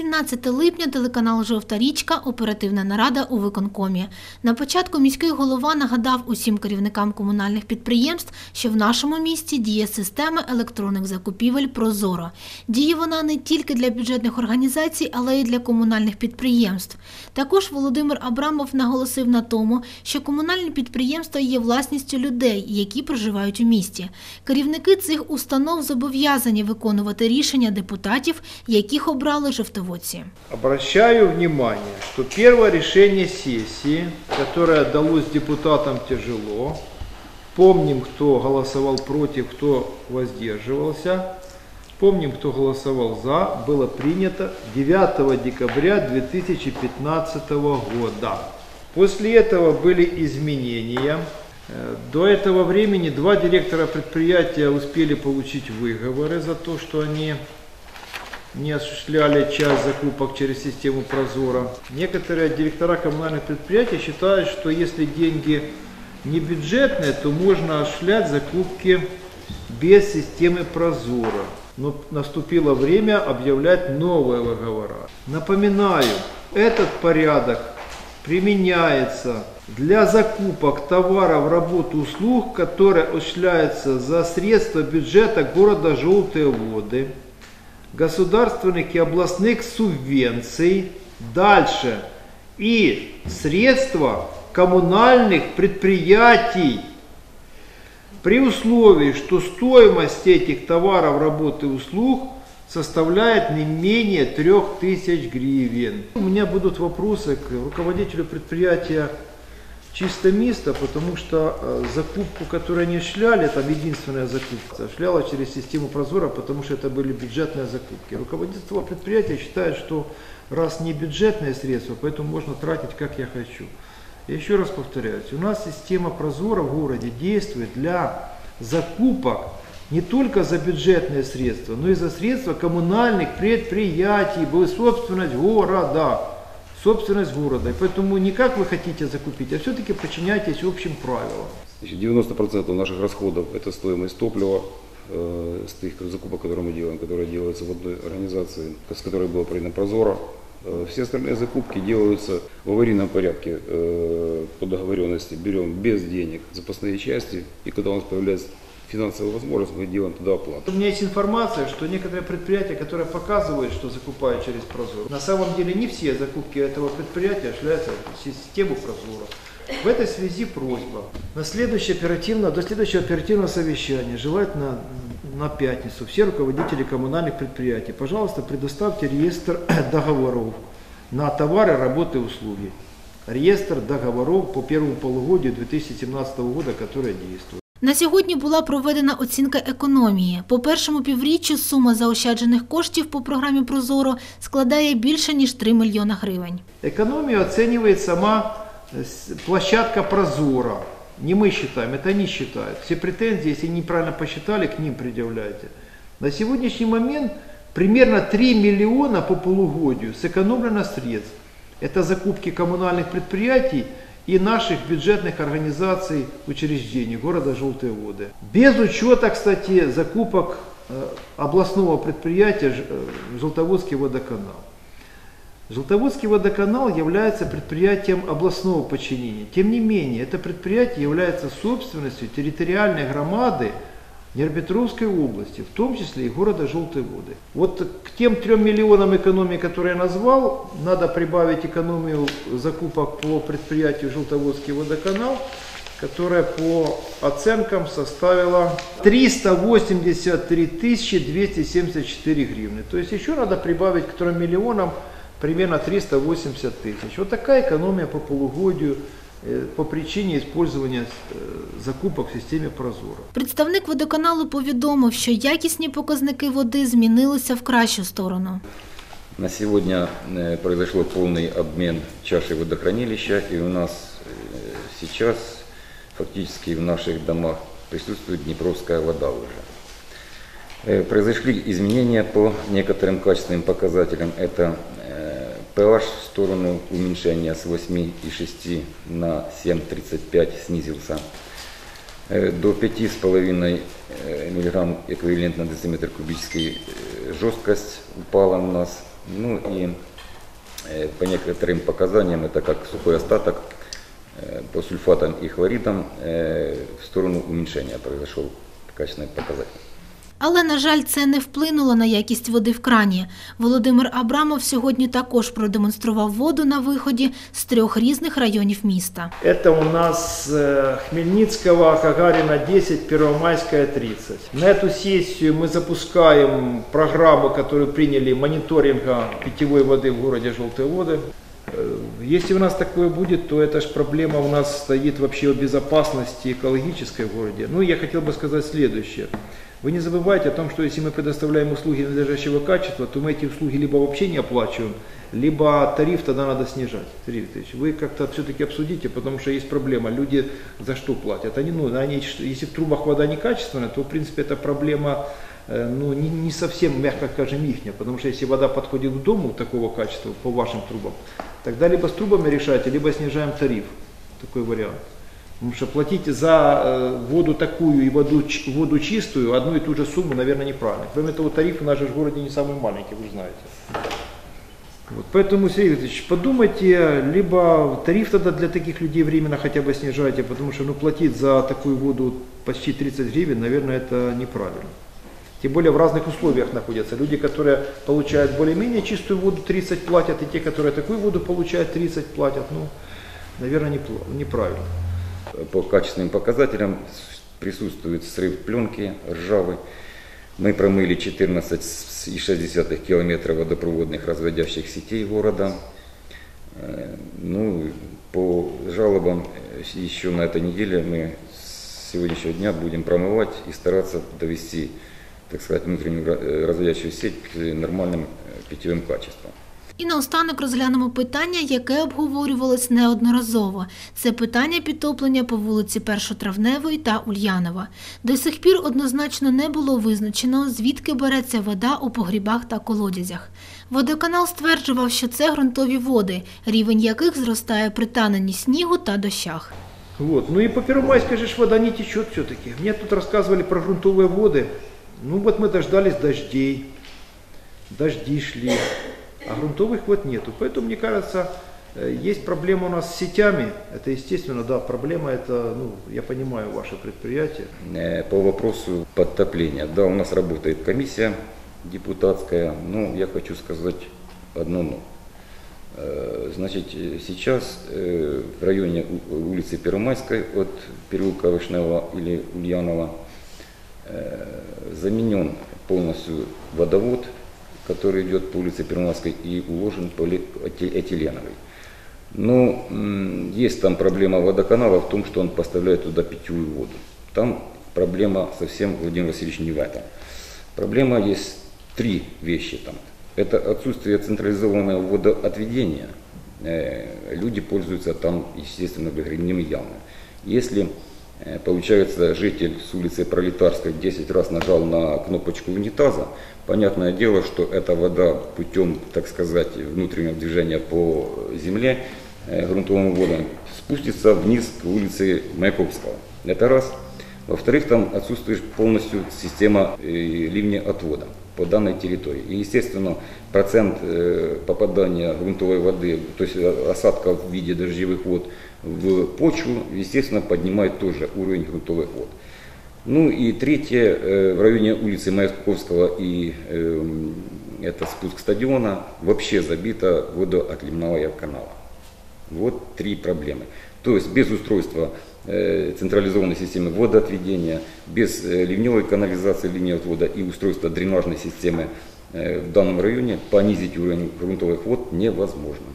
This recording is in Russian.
17 липня, телеканал Жовта річка, оперативна нарада у виконкомі. На початку міський голова нагадав усім керівникам комунальних підприємств, що в нашому місті діє система електронних закупівель Прозоро. Діє вона не тільки для бюджетних організацій, але й для комунальних підприємств. Також Володимир Абрамов наголосив на тому, що комунальні підприємства є власністю людей, які проживають у місті. Керівники цих установ зобов'язані виконувати рішення депутатів, яких обрали жовтоводці. Обращаю внимание, что первое решение сессии, которое далось депутатам тяжело, помним, кто голосовал против, кто воздерживался, помним, кто голосовал за, было принято 9 декабря 2015 года. После этого были изменения. Э, До этого времени два директора предприятия успели получить выговоры за то, что они не осуществляли часть закупок через систему Прозора. Некоторые директора коммунальных предприятий считают, что если деньги не бюджетные, то можно осуществлять закупки без системы Прозора. Но наступило время объявлять новые договора. Напоминаю, этот порядок применяется для закупок товаров, работ, услуг, которые осуществляются за средства бюджета города Желтые Воды, государственных и областных субвенций, дальше, и средства коммунальных предприятий, при условии, что стоимость этих товаров, работ и услуг составляет не менее 3000 гривен. У меня будут вопросы к руководителю предприятия чисто место, потому что э, закупку, которую они шляли, там единственная закупка, шляла через систему Прозора, потому что это были бюджетные закупки. Руководитель предприятия считает, что раз не бюджетные средства, поэтому можно тратить как я хочу. Я еще раз повторяюсь, у нас система Прозора в городе действует для закупок не только за бюджетные средства, но и за средства коммунальных предприятий, собственность города собственность города. И поэтому не как вы хотите закупить, а все-таки подчиняйтесь общим правилам. Значит, 90% наших расходов – это стоимость топлива, э, с тех закупок, которые мы делаем, которые делаются в одной организации, с которой было принято Прозоро. Э, Все остальные закупки делаются в аварийном порядке э, по договоренности. Берем без денег запасные части, и когда у нас появляется финансовая возможность, мы делаем туда оплату. У меня есть информация, что некоторые предприятия, которые показывают, что закупают через Прозор, на самом деле не все закупки этого предприятия осуществляются в систему Прозора. В этой связи просьба на следующее оперативное, до следующего оперативного совещания, желательно на пятницу, все руководители коммунальных предприятий, пожалуйста, предоставьте реестр договоров на товары, работы и услуги. Реестр договоров по первому полугодию 2017 года, который действует. На сьогодні була проведена оцінка економії. По першому півріччю сума заощаджених коштів по програмі Прозоро складає більше ніж 3 мільйона гривень. Экономию оценивает сама э, с- площадка Прозора. Не мы считаем, это они считают. Все претензии, если неправильно посчитали, к ним предъявляйте. На сегодняшний момент примерно 3 миллиона по полугодию сэкономлено средств. Это закупки коммунальных предприятий и наших бюджетных организаций, учреждений города Желтые Воды. Без учета, кстати, закупок э, областного предприятия э, Желтоводский водоканал. Желтоводский водоканал является предприятием областного подчинения. Тем не менее, это предприятие является собственностью территориальной громады Нерпетровской области, в том числе и города Желтые Воды. Вот к тем трем миллионам экономии, которые я назвал, надо прибавить экономию закупок по предприятию Желтоводский водоканал, которая по оценкам составила 383 274 гривны. То есть еще надо прибавить к 3 миллионам примерно 380 тысяч. Вот такая экономия по полугодию э, по причине использования э, закупок в системе Прозора. Представник водоканалу повідомив, що якісні показники води змінилися в кращу сторону. На сегодня э, произошел полный обмен чашей водохранилища, и у нас э, сейчас фактически в наших домах присутствует Днепровская вода уже. Э, Произошли изменения по некоторым качественным показателям. Это э, pH в сторону уменьшения с 8,6 на 7,35 снизился. До 5,5 мг эквивалент на дециметр кубический жесткость упала у нас Ну и по некоторым показаниям это как сухой остаток по сульфатам и хлоридам в сторону уменьшения произошел качественный показатель. Але, на жаль, це не вплинуло на якість води в крані. Володимир Абрамов сьогодні також продемонстрував воду на виході з трьох різних районів міста. Это у нас э, Хмельницкого, Гагарина 10, Первомайская 30. На эту сессию мы запускаем программу, которую приняли мониторинга питьевой воды в городе Желтые воды. Э, Если у нас такое будет, то это же проблема у нас стоит вообще о безопасности экологической в городе. Ну, я хотел бы сказать следующее. Вы не забывайте о том, что если мы предоставляем услуги надлежащего качества, то мы эти услуги либо вообще не оплачиваем, либо тариф тогда надо снижать. Сергей Викторович, вы как-то все-таки обсудите, потому что есть проблема. Люди за что платят? Они, ну, они, если в трубах вода некачественная, то в принципе это проблема э, ну, не, не совсем, мягко скажем, ихняя. Потому что если вода подходит к дому такого качества по вашим трубам, тогда либо с трубами решайте, либо снижаем тариф. Такой вариант. Потому что платить за э, воду такую и воду, воду чистую одну и ту же сумму, наверное, неправильно. Кроме того, тариф в нашем городе не самый маленький, вы знаете. Вот, поэтому, Сергей Викторович, подумайте, либо тариф тогда для таких людей временно хотя бы снижайте, потому что ну, платить за такую воду почти 30 гривен, наверное, это неправильно. Тем более в разных условиях находятся. Люди, которые получают более-менее чистую воду, 30 платят, и те, которые такую воду получают, 30 платят. Ну, наверное, неправильно. По качественным показателям присутствует срыв пленки ржавый. Мы промыли 14,6 километра водопроводных разводящих сетей города. Э, Ну, по жалобам э, еще на этой неделе мы с сегодняшнего дня будем промывать и стараться довести, так сказать, внутреннюю э, разводящую сеть к нормальным питьевым качествам. І наостанок розглянемо питання, яке обговорювалось неодноразово. Це питання підтоплення по вулиці Першотравневої та Ульянова. До сих пір однозначно не було визначено, звідки береться вода у погрібах та колодязях. Водоканал стверджував, що це ґрунтові води, рівень яких зростає при таненні снігу та дощах. Вот. Ну и по Первомайской же ж вода не течет все-таки. Мне тут рассказывали про грунтовые воды. Ну вот мы дождались дождей, дожди шли, А грунтовых вод нету. Поэтому, мне кажется, э, есть проблема у нас с сетями. Это естественно, да, проблема это, ну, я понимаю ваше предприятие. Э, По вопросу подтопления. Да, у нас работает комиссия депутатская, но я хочу сказать одно но. Э, Значит, сейчас в районе улицы Первомайской от переулка Вишнева или Ульянова заменен полностью водовод, который идет по улице Первомайской и уложен полиэтиленовый. Но м, есть там проблема водоканала в том, что он поставляет туда питьевую воду. Там проблема совсем, Владимир Васильевич, не в этом. Проблема есть три вещи там. Это отсутствие централизованного водоотведения. Э, Люди пользуются там, естественно, выгребными ямами. Если получается житель с улицы Пролетарской 10 раз нажал на кнопочку унитаза, понятное дело, что эта вода путем, так сказать, внутреннего движения по земле э, грунтовым водам спустится вниз к улице Маяковского. Это раз. Во-вторых, там отсутствует полностью система э, ливня отвода по данной территории. И, естественно, процент э, попадания грунтовой воды, то есть э, осадка в виде дождевых вод в почву, естественно, поднимает тоже уровень грунтовых вод. Ну и третье, э, в районе улицы Маяковского и эм, это спуск стадиона вообще забито водоотливного канала. Вот три проблемы. То есть без устройства централизованной системы водоотведения, без э, ливневой канализации линии отвода и устройства дренажной системы э, в данном районе понизить уровень грунтовых вод невозможно.